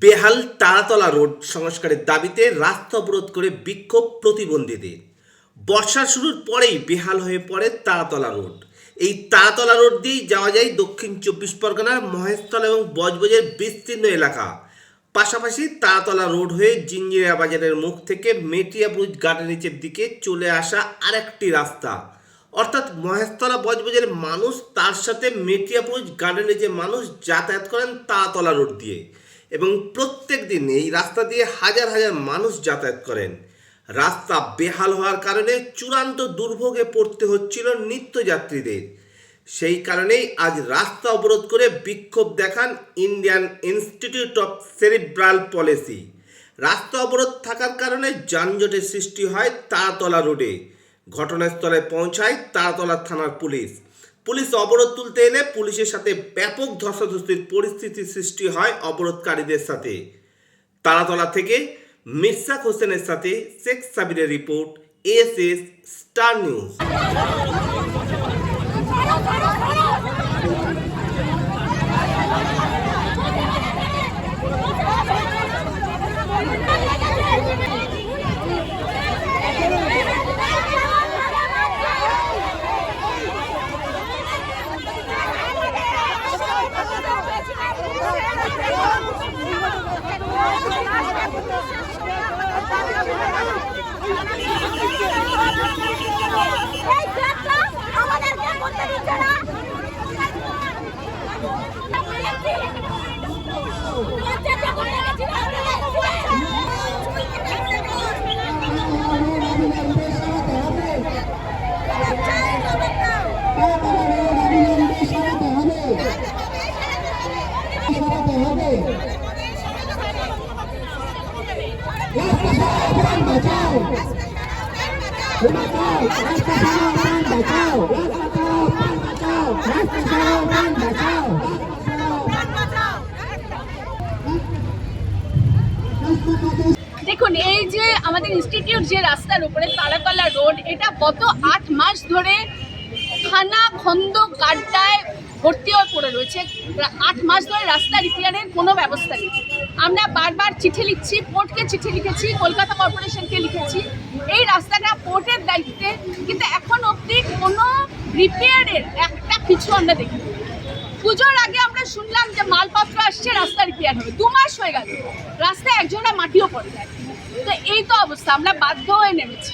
বেহাল তারাতলা রোড সংস্কারের দাবিতে রাস্তা অবরোধ করে বিক্ষোভ প্রতিবন্ধীদের। বর্ষা শুরুর পরেই বেহাল হয়ে পড়ে তারাতলা রোড। এই তারাতলা রোড দিয়েই যাওয়া যায় দক্ষিণ চব্বিশ পরগনার মহেশতলা এবং বজবজের বিস্তীর্ণ এলাকা। পাশাপাশি তারাতলা রোড হয়ে জিঞ্জিরা বাজারের মুখ থেকে মেটিয়াবুজ গার্ডেন নিচের দিকে চলে আসা আরেকটি রাস্তা। অর্থাৎ মহেশতলা বজবজের মানুষ, তার সাথে মেটিয়াপুজ গার্ডেনে যে মানুষ যাতায়াত করেন তারাতলা রোড দিয়ে। এবং প্রত্যেক দিন এই রাস্তা দিয়ে হাজার হাজার মানুষ যাতায়াত করেন। রাস্তা বেহাল হওয়ার কারণে চূড়ান্ত দুর্ভোগে পড়তে হচ্ছিল নিত্যযাত্রীদের। সেই কারণেই আজ রাস্তা অবরোধ করে বিক্ষোভ দেখান Indian institute of cerebral palsy. রাস্তা অবরোধ থাকার কারণে যানজটের সৃষ্টি হয় তারাতলা রোডে। ঘটনাস্থলে পৌঁছায় তারাতলা থানার পুলিশ। পুলিশ অবরোধ তুলতে এলে পুলিশের সাথে ব্যাপক ধস্তাধস্তির পরিস্থিতি সৃষ্টি হয় অবরোধকারীদের সাথে। তারাতলা থেকে মির্সাক হোসেনের সাথে Sheikh সাবিরের report S S star news. আমাদেরকে করতে দিচ্ছে না অত্যাচার করে গেছিল দেখুন, এই যে আমাদের ইনস্টিটিউট যে রাস্তার উপরে তারাকলা রোড এটা গত আট মাস ধরে খানা খন্দ গাড্ডায় ভর্তি হয়ে পড়ে রয়েছে। আট মাস ধরে রাস্তা রিপেয়ারের কোনো ব্যবস্থা নেই। আমরা বারবার চিঠি লিখছি পোর্টকে চিঠি লিখেছি, কলকাতা কর্পোরেশনকে লিখেছি। এই রাস্তাটা পোর্টের দায়িত্বে, কিন্তু এখন অবধি কোনো রিপেয়ারের একটা কিছু আমরা দেখি পুজোর আগে আমরা শুনলাম যে মালপত্র আসছে, রাস্তা রিপেয়ার হবে। দু মাস হয়ে গেল। রাস্তায় একজনের মাটিও পড়ে যায়। তো এই তো অবস্থা, আমরা বাধ্য হয়ে নেমেছি।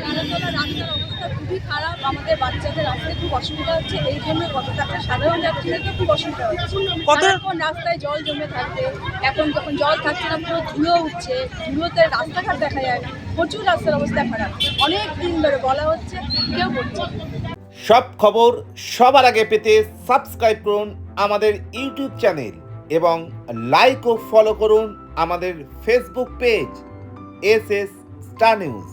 তারাতলা রাস্তার অবস্থা খুবই খারাপ। আমাদের বাচ্চাদের আসতে খুব অসুবিধা হচ্ছে এই জন্য কত টাকা সাধারণ যাত্রীদেরকে খুব অসুবিধা হচ্ছে। রাস্তায় জল জমে থাকবে এখন যখন জল থাকছে না পুরো ধুলো উঠছে ধুলোতে রাস্তাঘাট দেখা যায় না প্রচুর রাস্তার অবস্থা খারাপ। অনেক দিন ধরে বলা হচ্ছে কেউ সব খবর সবার আগে পেতে সাবস্ক্রাইব করুন আমাদের ইউটিউব চ্যানেল এবং লাইক ও ফলো করুন আমাদের Facebook page S S star news